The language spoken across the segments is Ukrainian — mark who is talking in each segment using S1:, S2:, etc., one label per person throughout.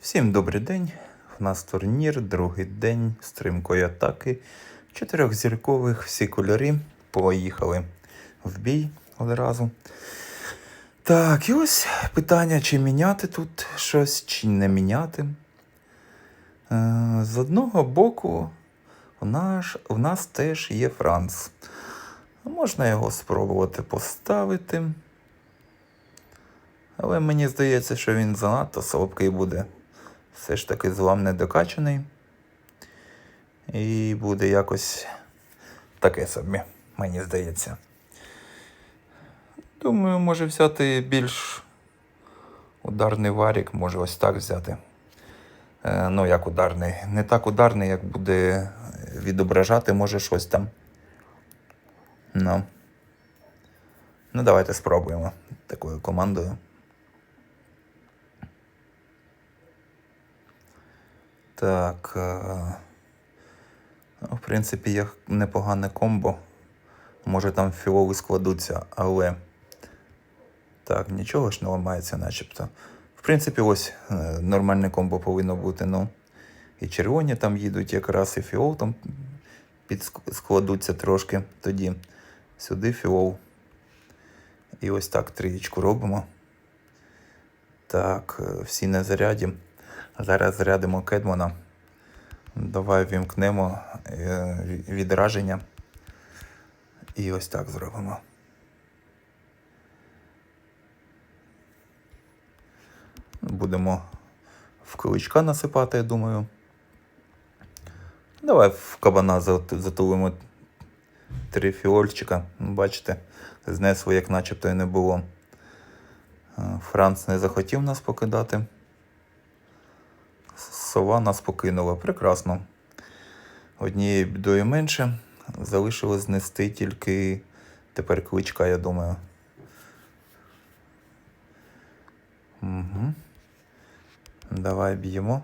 S1: Всім добрий день. У нас турнір, другий день стримкої атаки. Чотирьохзіркових всі кольори. Поїхали в бій одразу. Так, і ось питання, чи міняти тут щось, чи не міняти. Е, З одного боку, у нас, у нас теж є Франц. Можна його спробувати поставити. Але мені здається, що він занадто слабкий буде. Все ж таки злам не докачаний. І буде якось таке собі, мені здається. Думаю, може взяти більш ударний варік, може ось так взяти. Е, ну, як ударний. Не так ударний, як буде відображати, може щось там. Ну. Ну, давайте спробуємо такою командою. Так. е, В принципі, є непогане комбо. Може там фіоли складуться, але. Так, нічого ж не ламається, начебто. В принципі, ось е, нормальне комбо повинно бути. Ну, і червоні там їдуть якраз, і фіол там підскладуться трошки. Тоді сюди фіол. І ось так трієчку робимо. Так, е, всі на заряді. Зараз зарядимо Кедмана. Давай вімкнемо е, відраження. І ось так зробимо. Будемо в киличка насипати, я думаю. Давай в кабана затулимо три фіольчика. Бачите, знесло, як начебто і не було. Е, Франц не захотів нас покидати. Сова нас покинула. Прекрасно. Однією бідою менше. Залишилось знести тільки тепер кличка, я думаю. Угу. Давай б'ємо.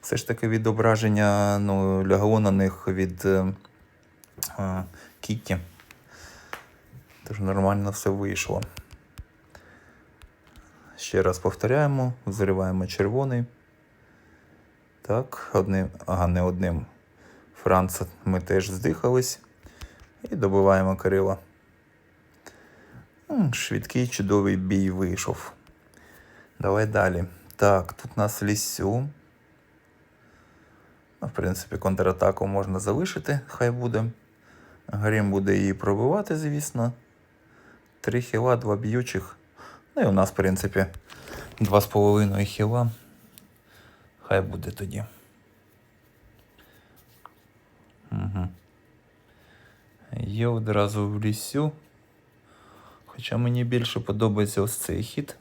S1: Все ж таки відображення ну, лягло на них від е, е, Кітті. Тож нормально все вийшло. Ще раз повторяємо, взриваємо червоний. Так, одним, ага, не одним. Франца ми теж здихались. І добиваємо Кирила. Швидкий чудовий бій вийшов. Давай далі. Так, тут у нас лісю. Ну, В принципі, контратаку можна залишити, хай буде. Грім буде її пробивати, звісно. Три хіла, два б'ючих. Ну і у нас, в принципі, два з половиною хіла. Хай буде тоді. Угу. Є одразу в лісю. Хоча мені більше подобається ось цей хід.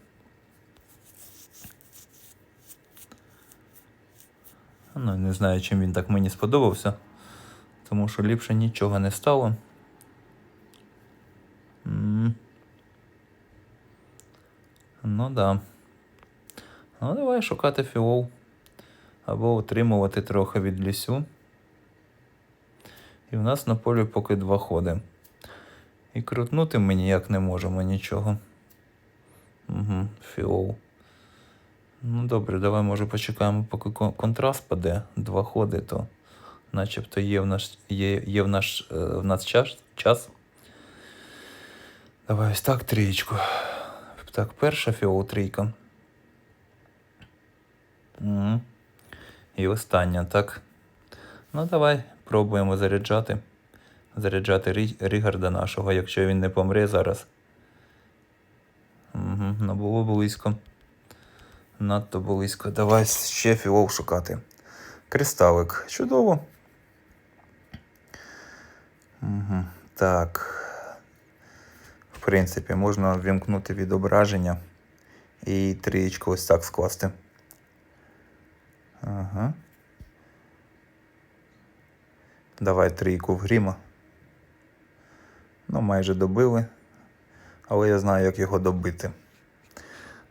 S1: Ну, не знаю, чим він так мені сподобався. Тому що ліпше нічого не стало. М. Ну да. Ну, давай шукати фіол. Або отримувати трохи від лісю. І в нас на полі поки два ходи. І крутнути ми ніяк не можемо нічого. Угу, фіол. Ну добре, давай може почекаємо, поки контраст паде. Два ходи, то начебто є в наш, є, є в наш, е, в нас час, час. Давай ось так трієчку. Так, перша фіол трійка. Угу. І остання, так. Ну, давай пробуємо заряджати. Заряджати Рі- Рігарда нашого, якщо він не помре зараз. Угу, ну було близько. Надто близько. Давай ще філов шукати. Кристалик. Чудово. Угу. Так. В принципі, можна вімкнути відображення і трієчку ось так скласти. Ага. Давай трійку в гріма. Ну, майже добили. Але я знаю, як його добити.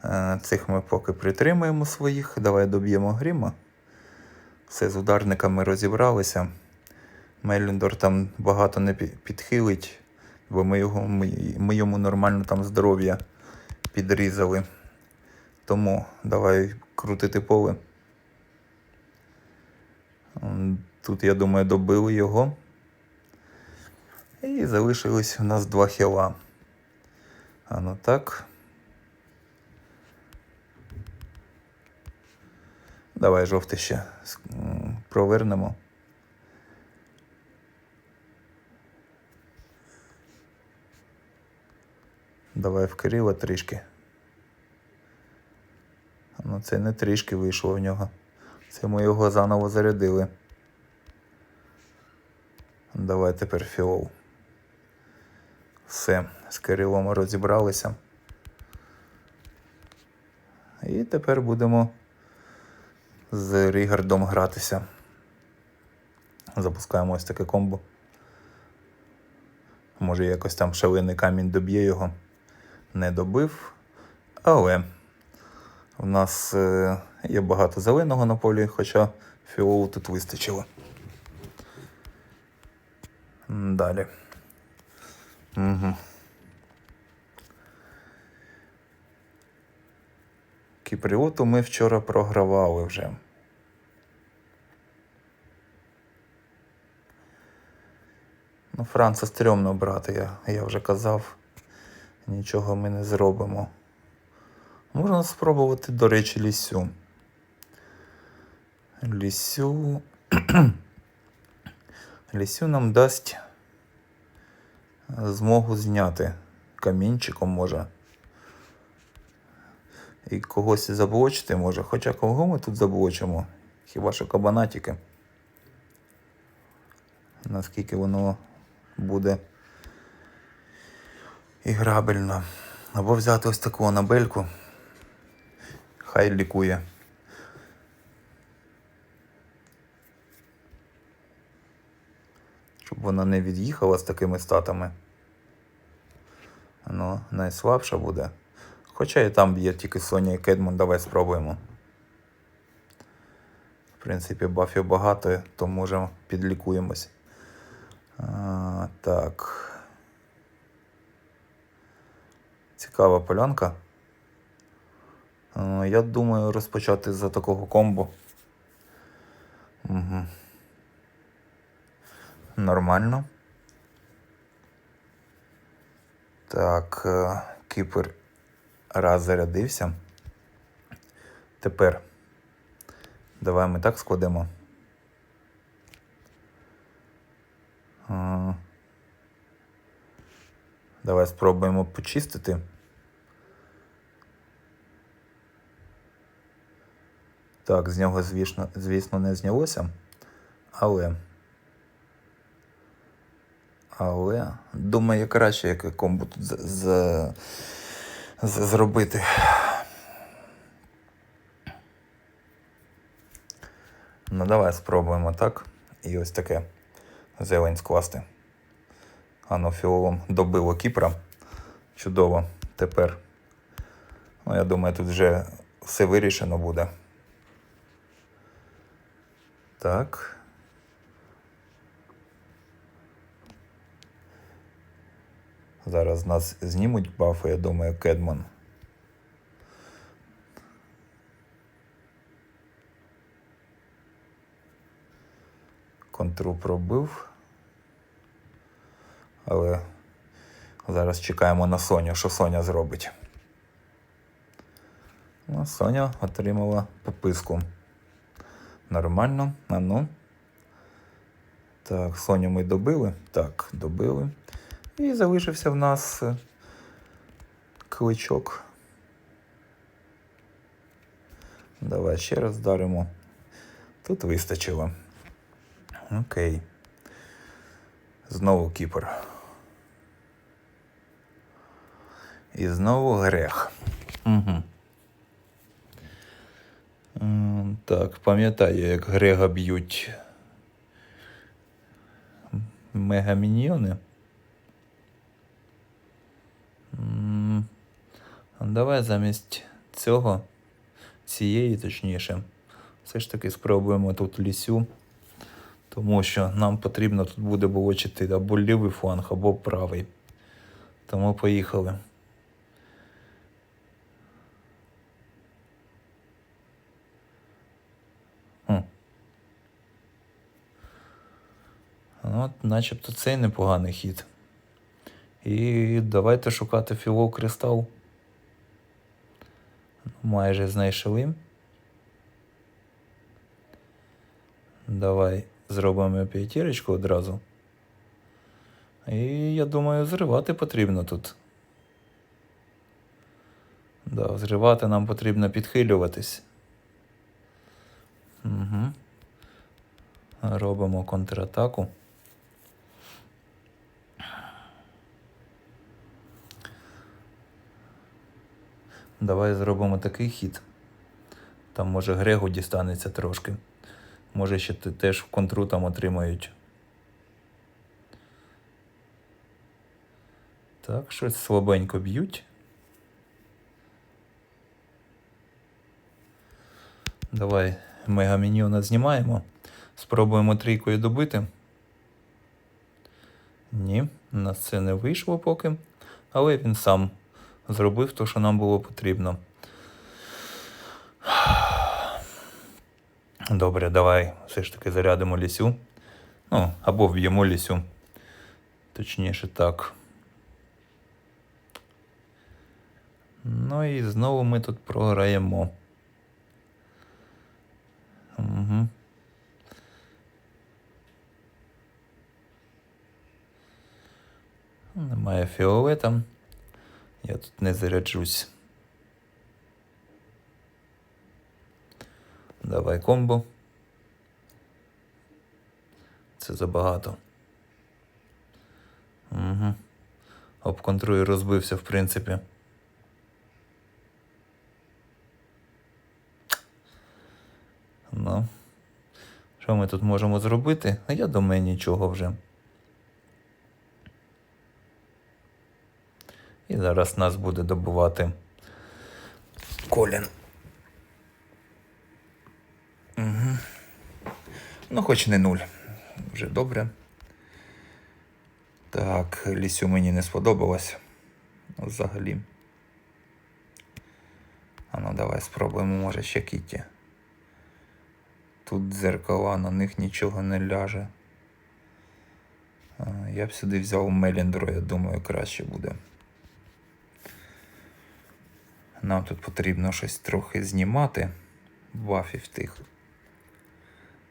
S1: Е, Цих ми поки притримаємо своїх. Давай доб'ємо гріма. Все з ударниками розібралися. Меліндор там багато не підхилить, бо ми, його, ми, ми йому нормально там здоров'я підрізали. Тому давай крутити поле. Тут, я думаю, добили його. І залишилось у нас два хіла. А ну так. Давай жовтий ще провернемо. Давай в Кирила трішки. Ну, це не трішки вийшло в нього. Це ми його заново зарядили. Давай тепер фіол. Все, з Кирилом розібралися. І тепер будемо з Рігардом гратися. Запускаємо ось таке комбо. Може якось там шалений камінь доб'є його. Не добив. Але в нас е, є багато зеленого на полі, хоча фіолу тут вистачило. Далі. Угу. Кіпріоту ми вчора програвали вже. Ну, Франца стрьомно брати, я, я вже казав. Нічого ми не зробимо. Можна спробувати, до речі, лісю. Лісю. Лісю нам дасть змогу зняти камінчиком може. І когось заблочити може. Хоча кого ми тут заблочимо? Хіба що кабанатики. Наскільки воно буде іграбельно. Або взяти ось таку анабельку. Хай лікує. Вона не від'їхала з такими статами. Ну, найслабша буде. Хоча і там є тільки Соня і Кедмон, давай спробуємо. В принципі, бафів багато, то можемо підлікуємось. А, так. Цікава полянка. Е, Я думаю розпочати за такого комбо. Угу. Нормально. Так, е, кіпер раз зарядився. Тепер давай ми так складемо. Е, Давай спробуємо почистити. Так, з нього, звісно, звісно, не знялося. Але. Але. Думаю, краще яке комбо тут з, з, зробити. Ну, давай спробуємо так. І ось таке зелень скласти. Анофіолом добило Кіпра. Чудово. Тепер. Ну, я думаю, тут вже все вирішено буде. Так. Зараз нас знімуть бафи, я думаю, Кедман. Контру пробив. Але зараз чекаємо на Соню, що Соня зробить. Ну, Соня отримала пописку. Нормально. А ну. Так, Соню ми добили. Так, добили. І залишився в нас е, кличок. Давай ще раз вдаримо. Тут вистачило. Окей. Знову кіпер. І знову грех. Угу. Так, пам'ятаю, як Грега б'ють мегаміньйони. М, а Давай замість цього, цієї точніше, все ж таки спробуємо тут лісю, тому що нам потрібно тут буде блочити або лівий фланг, або правий. Тому поїхали. От, начебто цей непоганий хід. І давайте шукати філов кристал. Майже знайшли. Давай зробимо п'ятірочку одразу. І я думаю, зривати потрібно тут. Да, зривати нам потрібно підхилюватись. Угу. Робимо контратаку. Давай зробимо такий хід. Там може Грегу дістанеться трошки. Може ще теж в контру там отримають. Так, щось слабенько б'ють. Давай мегамініона знімаємо. Спробуємо трійкою добити. Ні, у нас це не вийшло поки. Але він сам зробив те, що нам було потрібно. Добре, давай все ж таки зарядимо лісю. Ну, або вб'ємо лісю. Точніше так. Ну і знову ми тут програємо. Угу. Немає фіолета. Я тут не заряджусь. Давай комбо. Це забагато. Угу. Обконтруй розбився, в принципі. Ну. Що ми тут можемо зробити? А я думаю, нічого вже. І зараз нас буде добувати Колін. Угу. Ну, хоч не нуль. Вже добре. Так, лісю мені не сподобалось. Взагалі. А ну давай спробуємо, може, ще Кіті. Тут дзеркала, на них нічого не ляже. Я б сюди взяв Меліндро, я думаю, краще буде. Нам тут потрібно щось трохи знімати. Бафів тих.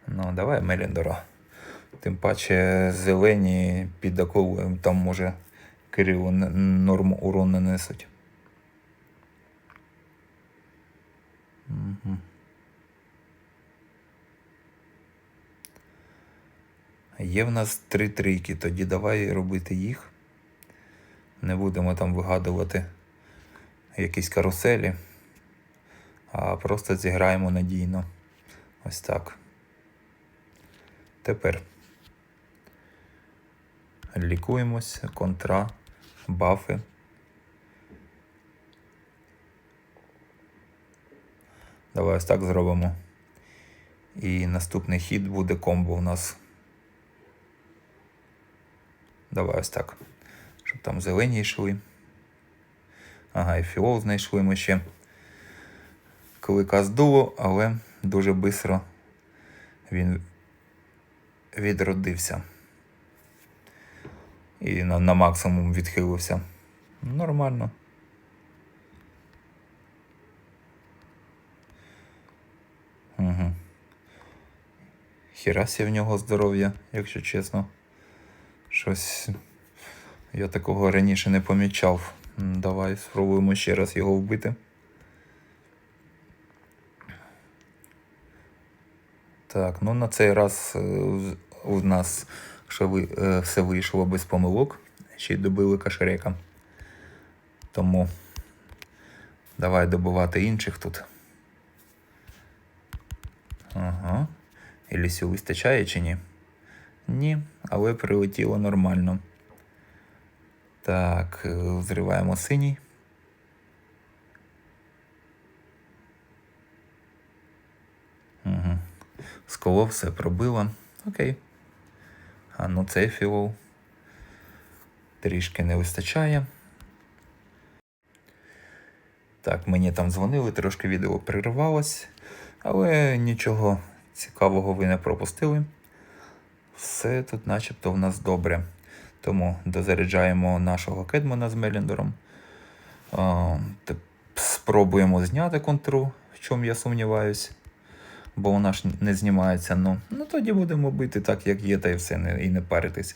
S1: Ну, давай Меліндора. Тим паче зелені під акулою там може Кирилу н- норму урон не несуть. Угу. Є в нас три трійки, тоді давай робити їх. Не будемо там вигадувати якісь каруселі, а просто зіграємо надійно. Ось так. Тепер лікуємось, контра, бафи. Давай ось так зробимо. І наступний хід буде комбо у нас. Давай ось так. Щоб там зелені йшли. Ага, і фіол знайшли ми ще. Клика здуло, але дуже швидко він відродився. І на, на максимум відхилився. Нормально. Угу. Хірасі в нього здоров'я, якщо чесно. Щось я такого раніше не помічав. Давай спробуємо ще раз його вбити. Так, ну на цей раз е, у нас що ви, е, все вийшло без помилок. Ще й добили кашерека. Тому давай добивати інших тут. Ага. І лісю вистачає чи ні? Ні, але прилетіло нормально. Так, е, зриваємо синій. Угу. Сково все пробило. Окей. А ну цей філов. Трішки не вистачає. Так, мені там дзвонили, трошки відео перервалось, але нічого цікавого ви не пропустили. все тут начебто в нас добре. Тому дозаряджаємо нашого кедмана з Меліндером. Спробуємо зняти контру, в чому я сумніваюсь. Бо вона ж не знімається. Ну, ну тоді будемо бити так, як є, та і все, не, і не паритись.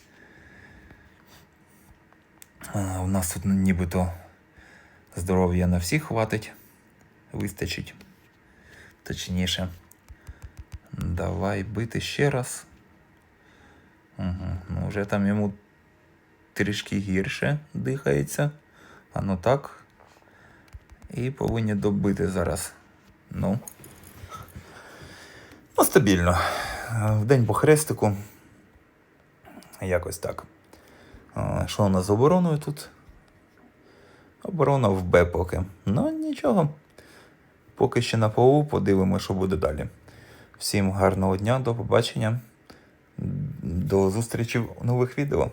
S1: У нас тут нібито здоров'я на всіх хватить. Вистачить. Точніше. Давай бити ще раз. Угу. Ну, вже там йому трішки гірше дихається. А так. І повинні добити зараз. Ну. Ну, стабільно. В день по хрестику. Якось так. Що у нас з обороною тут? Оборона в Б поки. Ну, нічого. Поки ще на ПОУ подивимося, що буде далі. Всім гарного дня, до побачення. До зустрічі в нових відео.